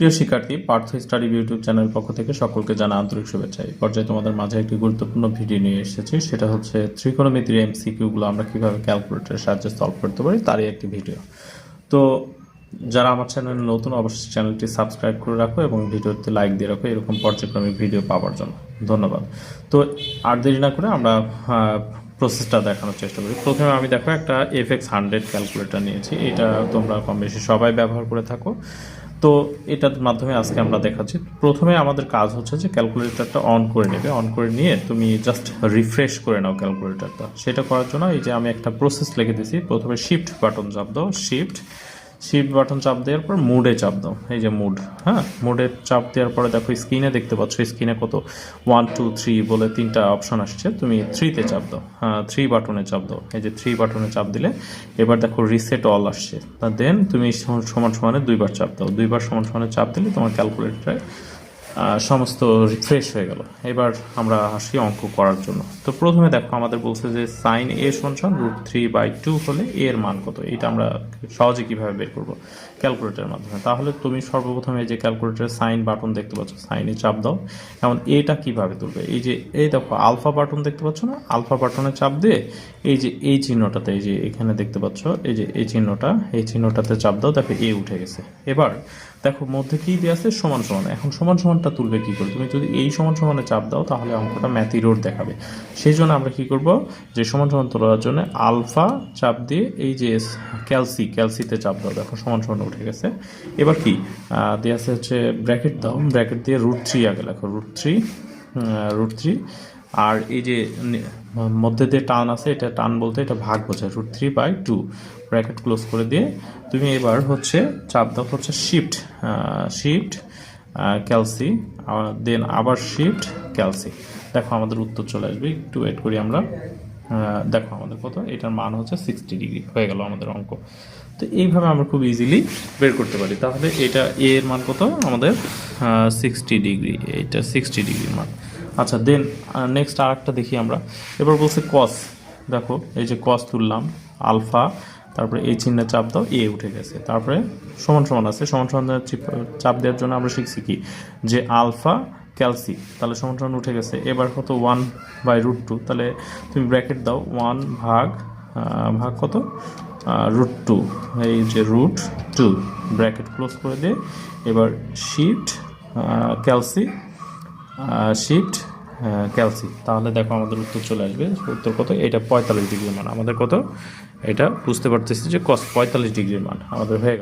প্রিয় শিক্ষার্থী, Partha study YouTube channel পক্ষ থেকে সকলকে জানা আন্তরিক শুভেচ্ছা। এই পর্যায়ে তোমাদের মাঝে একটি গুরুত্বপূর্ণ ভিডিও নিয়ে এসেছি। সেটা হচ্ছে ত্রিকোণমিতির এমসিকিউগুলো আমরা কীভাবে ক্যালকুলেটরের সাহায্যে সলভ করতে পারি, তারই একটি ভিডিও। তো যারা আমার চ্যানেলে নতুন, অবশ্যই চ্যানেলটি সাবস্ক্রাইব করে রাখো এবং ভিডিওতে লাইক দিয়ে রাখো এরকম পর্যায়ক্রমিক ভিডিও পাওয়ার জন্য। ধন্যবাদ। তো আর দেরি না করে আমরা প্রসেসটা দেখানোর চেষ্টা করি। প্রথমে আমি দেখো একটা এফ এক্স হান্ড্রেড ক্যালকুলেটর নিয়েছি। এটা তোমরা কম বেশি সবাই ব্যবহার করে থাকো। তো এটার মাধ্যমে আজকে আমরা দেখাচ্ছি। প্রথমে আমাদের কাজ হচ্ছে যে ক্যালকুলেটরটা অন করে নেবে। অন করে নিয়ে তুমি জাস্ট রিফ্রেশ করে নাও ক্যালকুলেটরটা। সেটা করার জন্য এই যে আমি একটা প্রসেস লিখে দিয়েছি। প্রথমে শিফট বাটন চাপ দাও। শিফট শিফট বাটন চাপ দেওয়ার পর মুডে চাপ দাও। এই যে মুড হ্যাঁ? মুডে চাপ দেওয়ার পরে দেখো স্ক্রিনে দেখতে পাচ্ছ স্ক্রিনে কত? ওয়ান টু থ্রি বলে তিনটা অপশন আসছে। তুমি থ্রিতে চাপ দাও। হ্যাঁ থ্রি বাটনে চাপ দাও। এই যে থ্রি বাটনে চাপ দিলে এবার দেখো রিসেট অল আসছে। দেন তুমি সমান সমানে দুইবার চাপ দাও। দুইবার সমান সমানে চাপ দিলে তোমার ক্যালকুলেটরে সমস্ত রিফ্রেশ হয়ে গেল। এবার আমরা আসি অঙ্ক করার জন্য। তো প্রথমে দেখো, আমাদের বলছে যে সাইন এ সমান রুট থ্রি বাই টু হলে এ এর মান কত? এটা আমরা সহজে কীভাবে বের করব? ক্যালকুলেটরের মাধ্যমে। তাহলে তুমি সর্বপ্রথম যে ক্যালকুলেটরের সাইন বাটন দেখতে পাচ্ছ সাইনে চাপ দাও। এখন এটা কীভাবে তুলবে? এই যে, এই দেখো আলফা বাটন দেখতে পাচ্ছ না? আলফা বাটনে চাপ দিয়ে এই যে, এই চিহ্নটাতে, এই যে এখানে দেখতে পাচ্ছ, এই যে, এই চিহ্নটা, এই চিহ্নটাতে চাপ দাও। দেখো এ উঠে গেছে। এবার দেখো, মধ্যে কি দিয়ে আছে? সমান সমান। এখন সমান সমানটা তুলবে কি করে? তুমি যদি এই সমান সমানে চাপ দাও, তাহলে অঙ্কটা ম্যাথি রোড দেখাবে। সেই জন্য আমরা কি করব? যে সমান সমান তোলার জন্য আলফা চাপ দিয়ে এই যে ক্যালসি, ক্যালসিতে চাপ দাও। দেখো, সমান সমান উঠে গেছে। এবার কি? দিয়ে আছে হচ্ছে ব্র্যাকেট দাও। ব্র্যাকেট দিয়ে রুট থ্রি আগে লেখো, রুট থ্রি রুট থ্রি। আর এই যে মধ্যে দিয়ে টান আছে, এটা টান বলতে এটা ভাগ বোঝায়। Root three by two. Bracket close করে দিয়ে তুমি এবার হচ্ছে চাপ দাও, হচ্ছে শিফট। শিফট ক্যালসি দেন আবার শিফট ক্যালসি দেখো আমাদের উত্তর চলে আসবে, একটু ওয়েট করি আমরা। দেখো আমাদের কত, এটার মান হচ্ছে সিক্সটি ডিগ্রি হয়ে গেল আমাদের অঙ্ক। তো এইভাবে আমরা খুব ইজিলি বের করতে পারি। তাহলে এটা এ এর মান কত? আমাদের সিক্সটি ডিগ্রি এটা সিক্সটি ডিগ্রির মান। আচ্ছা দেন নেক্সট আর দেখি আমরা। এবার বলছে কস দেখো, এই যে কস তুললাম আলফা তারপরে এই চিহ্নে চাপ দাও, এ উঠে গেছে। তারপরে সমান সমান আছে। সমান সমান চাপ দেওয়ার জন্য আমরা শিখছি কি? যে আলফা ক্যালসি, তাহলে সমান সমান উঠে গেছে। এবার কত? One by root two. তাহলে তুমি ব্র্যাকেট দাও। ওয়ান ভাগ ভাগ কত? Root two. এই যে রুট টু, ব্র্যাকেট ক্লোজ করে দিয়ে এবার শিফট ক্যালসি শিফট ক্যালসি তাহলে দেখো আমাদের উত্তর চলে আসবে। উত্তর কত? এটা পঁয়তাল্লিশ ডিগ্রির মান। আমাদের কত? এটা বুঝতে পারতেছি যে কস পঁয়তাল্লিশ ডিগ্রির মান। আমাদের হয়ে